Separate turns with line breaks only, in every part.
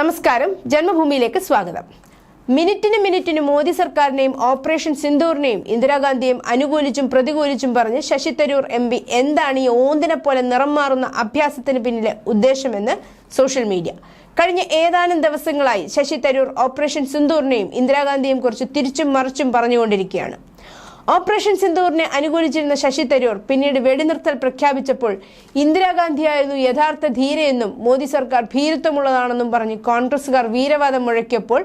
നമസ്കാരം. ജന്മഭൂമിയിലേക്ക് സ്വാഗതം. മിനിറ്റിന് മിനിറ്റിന് മോദി സർക്കാരിനെയും ഓപ്പറേഷൻ സിന്ദൂറിനെയും ഇന്ദിരാഗാന്ധിയെയും അനുകൂലിച്ചും പ്രതികൂലിച്ചും പറഞ്ഞ് ശശി തരൂർ എം പി എന്താണ് ഈ ഓന്തിനെ പോലെ നിറം മാറുന്ന അഭ്യാസത്തിന് പിന്നിലെ ഉദ്ദേശമെന്ന് സോഷ്യൽ മീഡിയ. കഴിഞ്ഞ ഏതാനും ദിവസങ്ങളായി ശശി തരൂർ ഓപ്പറേഷൻ സിന്ദൂറിനെയും ഇന്ദിരാഗാന്ധിയെയും കുറിച്ച് തിരിച്ചും മറിച്ചും പറഞ്ഞുകൊണ്ടിരിക്കുകയാണ്. ഓപ്പറേഷൻ സിന്ദൂറിനെ അനുകൂലിച്ചിരുന്ന ശശി തരൂർ പിന്നീട് വെടിനിർത്തൽ പ്രഖ്യാപിച്ചപ്പോൾ ഇന്ദിരാഗാന്ധിയായിരുന്നു യഥാർത്ഥ ധീരയെന്നും മോദി സർക്കാർ ഭീരുത്വമുള്ളതാണെന്നും പറഞ്ഞ് കോൺഗ്രസുകാർ വീരവാദം മുഴക്കിയപ്പോൾ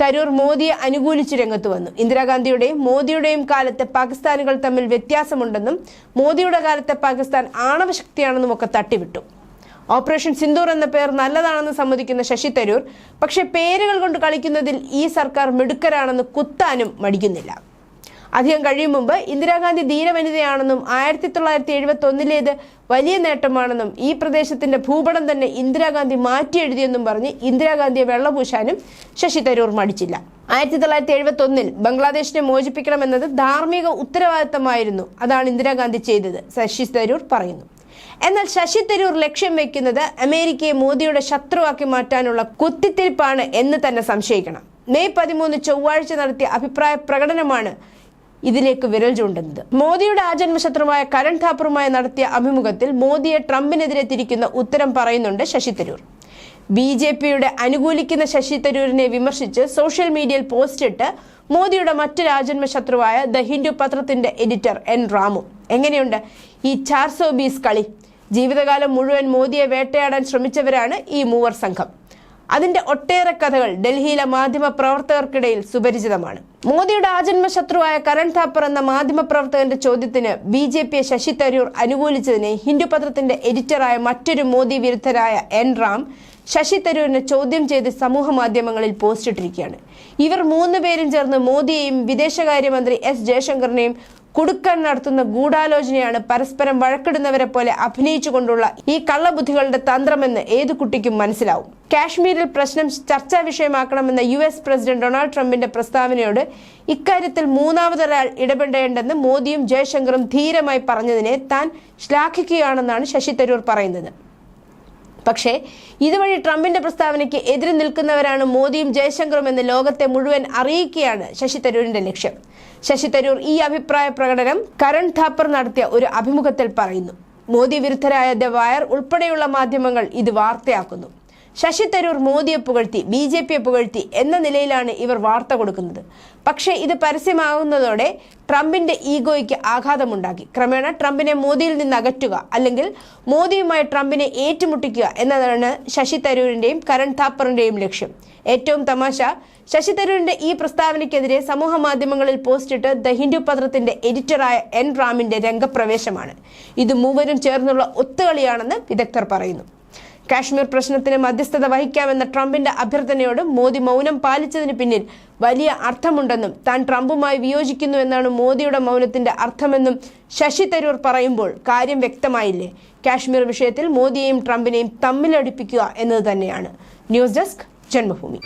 തരൂർ മോദിയെ അനുകൂലിച്ച് രംഗത്ത് വന്നു. ഇന്ദിരാഗാന്ധിയുടെയും മോദിയുടെയും കാലത്തെ പാകിസ്ഥാനുകൾ തമ്മിൽ വ്യത്യാസമുണ്ടെന്നും മോദിയുടെ കാലത്തെ പാകിസ്ഥാൻ ആണവശക്തിയാണെന്നും ഒക്കെ തട്ടിവിട്ടു. ഓപ്പറേഷൻ സിന്ദൂർ എന്ന പേർ നല്ലതാണെന്ന് സമ്മതിക്കുന്ന ശശി തരൂർ പക്ഷേ പേരുകൾ കൊണ്ട് കളിക്കുന്നതിൽ ഈ സർക്കാർ മിടുക്കരാണെന്ന് കുത്താനും മടിക്കുന്നില്ല. അധികം കഴിയും മുമ്പ് ഇന്ദിരാഗാന്ധി ധീരവനിതയാണെന്നും ആയിരത്തി തൊള്ളായിരത്തി എഴുപത്തി ഒന്നിലേത് വലിയ നേട്ടമാണെന്നും ഈ പ്രദേശത്തിന്റെ ഭൂപടം തന്നെ ഇന്ദിരാഗാന്ധി മാറ്റി എഴുതിയെന്നും പറഞ്ഞ് ഇന്ദിരാഗാന്ധിയെ വെള്ളപൂശാനും ശശി തരൂർ മടിച്ചില്ല. ആയിരത്തി തൊള്ളായിരത്തി എഴുപത്തി ഒന്നിൽ ബംഗ്ലാദേശിനെ മോചിപ്പിക്കണമെന്നത് ധാർമ്മിക ഉത്തരവാദിത്തമായിരുന്നു. അതാണ് ഇന്ദിരാഗാന്ധി ചെയ്തത് ശശി തരൂർ പറയുന്നു. എന്നാൽ ശശി തരൂർ ലക്ഷ്യം വെക്കുന്നത് അമേരിക്കയെ മോദിയുടെ ശത്രുവാക്കി മാറ്റാനുള്ള കുത്തിത്തിരിപ്പാണ് എന്ന് തന്നെ സംശയിക്കണം. മെയ് പതിമൂന്ന് ചൊവ്വാഴ്ച നടത്തിയ അഭിപ്രായ പ്രകടനമാണ് ഇതിലേക്ക് വിരൽ ചൂണ്ടുന്നത്. മോദിയുടെ ആജന്മശത്രുവായ കരൺ ഠാപ്പറുമായി നടത്തിയ അഭിമുഖത്തിൽ മോദിയെ ട്രംപിനെതിരെ തിരിക്കുന്ന ഉത്തരം പറയുന്നുണ്ട് ശശി തരൂർ. ബി ജെ പിയുടെ അനുകൂലിക്കുന്ന ശശി തരൂരിനെ വിമർശിച്ച് സോഷ്യൽ മീഡിയയിൽ പോസ്റ്റിട്ട് മോദിയുടെ മറ്റു രാജന്മ ശത്രുവായ ദ ഹിന്ദു പത്രത്തിന്റെ എഡിറ്റർ എൻ റാമു. എങ്ങനെയുണ്ട് ഈ ചാർസോ ബീസ് കളി? ജീവിതകാലം മുഴുവൻ മോദിയെ വേട്ടയാടാൻ ശ്രമിച്ചവരാണ് ഈ മൂവർ സംഘം. അതിന്റെ ഒട്ടേറെ കഥകൾ ഡൽഹിയിലെ മാധ്യമ പ്രവർത്തകർക്കിടയിൽ സുപരിചിതമാണ്. മോദിയുടെ ആജന്മ ശത്രുവായ കരൺ താപ്പർ എന്ന മാധ്യമ പ്രവർത്തകന്റെ ചോദ്യത്തിന് ബി ജെ പിയെ ശശി തരൂർ അനുകൂലിച്ചതിനെ ഹിന്ദു പത്രത്തിന്റെ എഡിറ്ററായ മറ്റൊരു മോദി വിരുദ്ധരായ എൻ റാം ശശി തരൂരിനെ ചോദ്യം ചെയ്ത് സമൂഹ മാധ്യമങ്ങളിൽ പോസ്റ്റ് ഇട്ടിരിക്കുകയാണ്. ഇവർ മൂന്ന് പേരും ചേർന്ന് മോദിയെയും വിദേശകാര്യമന്ത്രി എസ് ജയശങ്കറിനെയും കുടുക്കാൻ നടത്തുന്ന ഗൂഢാലോചനയാണ് പരസ്പരം വഴക്കിടുന്നവരെ പോലെ അഭിനയിച്ചുകൊണ്ടുള്ള ഈ കള്ളബുദ്ധികളുടെ തന്ത്രമെന്ന് ഏതു കുട്ടിക്കും മനസ്സിലാവും. കാശ്മീരിൽ പ്രശ്നം ചർച്ചാ വിഷയമാക്കണമെന്ന യു എസ് പ്രസിഡന്റ് ഡൊണാൾഡ് ട്രംപിന്റെ പ്രസ്താവനയോട് ഇക്കാര്യത്തിൽ മൂന്നാമതൊരാൾ ഇടപെടേണ്ടെന്ന് മോദിയും ജയശങ്കറും ധീരമായി പറഞ്ഞതിനെ താൻ ശ്ലാഘിക്കുകയാണെന്നാണ് ശശി തരൂർ പറയുന്നത്. പക്ഷേ ഇതുവഴി ട്രംപിന്റെ പ്രസ്താവനയ്ക്ക് എതിരെ നിൽക്കുന്നവരാണ് മോദിയും ജയശങ്കറും എന്ന് ലോകത്തെ മുഴുവൻ അറിയിക്കുകയാണ് ശശി തരൂരിന്റെ ലക്ഷ്യം. ശശി തരൂർ ഈ അഭിപ്രായ പ്രകടനം കരൺ ഥാപ്പർ നടത്തിയ ഒരു അഭിമുഖത്തിൽ പറയുന്നു. മോദി വിരുദ്ധരായ ദ വയർ ഉൾപ്പെടെയുള്ള മാധ്യമങ്ങൾ ഇത് വാർത്തയാക്കുന്നു. ശശി തരൂർ മോദിയെ പുകഴ്ത്തി ബി ജെ പിയെ പുകഴ്ത്തി എന്ന നിലയിലാണ് ഇവർ വാർത്ത കൊടുക്കുന്നത്. പക്ഷേ ഇത് പരസ്യമാകുന്നതോടെ ട്രംപിന്റെ ഈഗോയ്ക്ക് ആഘാതമുണ്ടാക്കി. ക്രമേണ ട്രംപിനെ മോദിയിൽ നിന്ന് അകറ്റുക അല്ലെങ്കിൽ മോദിയുമായി ട്രംപിനെ ഏറ്റുമുട്ടിക്കുക എന്നതാണ് ശശി തരൂരിന്റെയും കരൺ താപ്പറിന്റെയും ലക്ഷ്യം. ഏറ്റവും തമാശ ശശി തരൂരിന്റെ ഈ പ്രസ്താവനയ്ക്കെതിരെ സമൂഹ മാധ്യമങ്ങളിൽ പോസ്റ്റിട്ട് ദ ഹിന്ദു പത്രത്തിന്റെ എഡിറ്ററായ എൻ റാമിന്റെ രംഗപ്രവേശമാണ്. ഇത് മൂവരും ചേർന്നുള്ള ഒത്തുകളിയാണെന്ന് വിദഗ്ധർ പറയുന്നു. കാശ്മീർ പ്രശ്നത്തിന് മധ്യസ്ഥത വഹിക്കാമെന്ന ട്രംപിന്റെ അഭ്യർത്ഥനയോട് മോദി മൗനം പാലിച്ചതിന് പിന്നിൽ വലിയ അർത്ഥമുണ്ടെന്നും താൻ ട്രംപുമായി വിയോജിക്കുന്നു എന്നാണ് മോദിയുടെ മൗനത്തിന്റെ അർത്ഥമെന്നും ശശി തരൂർ പറയുമ്പോൾ കാര്യം വ്യക്തമായില്ലേ? കാശ്മീർ വിഷയത്തിൽ മോദിയെയും ട്രംപിനെയും തമ്മിലടിപ്പിക്കുക എന്നത് തന്നെയാണ്. News desk Janmabhumi.